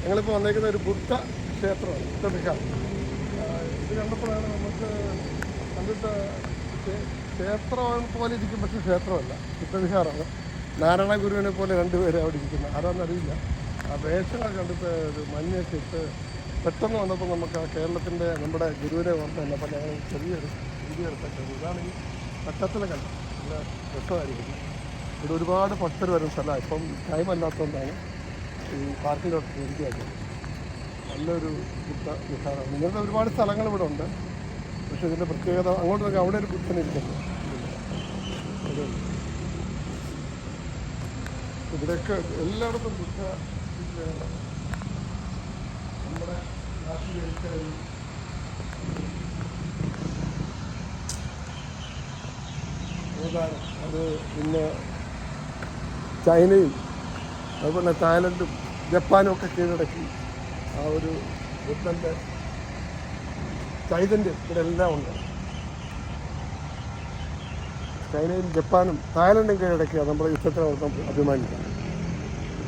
ഞങ്ങളിപ്പോൾ വന്നേക്കുന്ന ഒരു ബുദ്ധ ക്ഷേത്രമാണ് ബുദ്ധവിഹാർ ഇത് കണ്ടപ്പോഴാണ് നമുക്ക് കണ്ടിട്ട് ക്ഷേത്രം പോലെ ഇരിക്കും പക്ഷേ ക്ഷേത്രമല്ല ബുദ്ധവിഹാറാണ് നാരായണ ഗുരുവിനെ പോലെ രണ്ടുപേരെ അവിടെ ഇരിക്കുന്നത് ആരാന്നറിയില്ല ആ വേഷങ്ങൾ കണ്ടിട്ട് ഒരു മഞ്ഞൊക്കെ ഇട്ട് പെട്ടെന്ന് വന്നപ്പോൾ നമുക്ക് ആ കേരളത്തിന്റെ നമ്മുടെ ഗുരുവിനെ ഓർമ്മ തന്നെ അപ്പോൾ ഞങ്ങൾ ചെറിയൊരു വീഡിയോ എടുത്തൊക്കെ ഇതാണ് ഈ പട്ടത്തിലെ കണ്ടത് നല്ല രസമായിരിക്കും ഇവിടെ ഒരുപാട് ഭക്തർ വരുന്ന സ്ഥലമാണ്. ഇപ്പം ടൈം അല്ലാത്തതുകൊണ്ടാണ് ഈ പാർക്കിലോട്ട് ഇരിക്കുകയാക്കുന്നത് നല്ലൊരു ബുദ്ധ വിഹാരമാണ് ഇങ്ങനത്തെ ഒരുപാട് സ്ഥലങ്ങൾ ഇവിടെ ഉണ്ട്. പക്ഷെ ഇതിന്റെ പ്രത്യേകത അങ്ങോട്ട് നോക്കാം അവിടെ ഒരു ബുദ്ധൻ ഇരിക്കുന്നു. ഇവിടെയൊക്കെ എല്ലായിടത്തും ബുദ്ധ. നമ്മുടെ നാട്ടിൽ അത് പിന്നെ ചൈനയും അതുപോലെ തായ്ലൻഡും ജപ്പാനും ഒക്കെ കീഴടക്കി ആ ഒരു ബുദ്ധന്റെ ചൈതന്യം ഇവിടെ എല്ലാം ഉണ്ട്. ചൈനയും ജപ്പാനും തായ്ലൻഡും കീഴടക്കിയ നമ്മുടെ യുദ്ധത്തിനോടൊപ്പം അഭിമാനിക്കാം.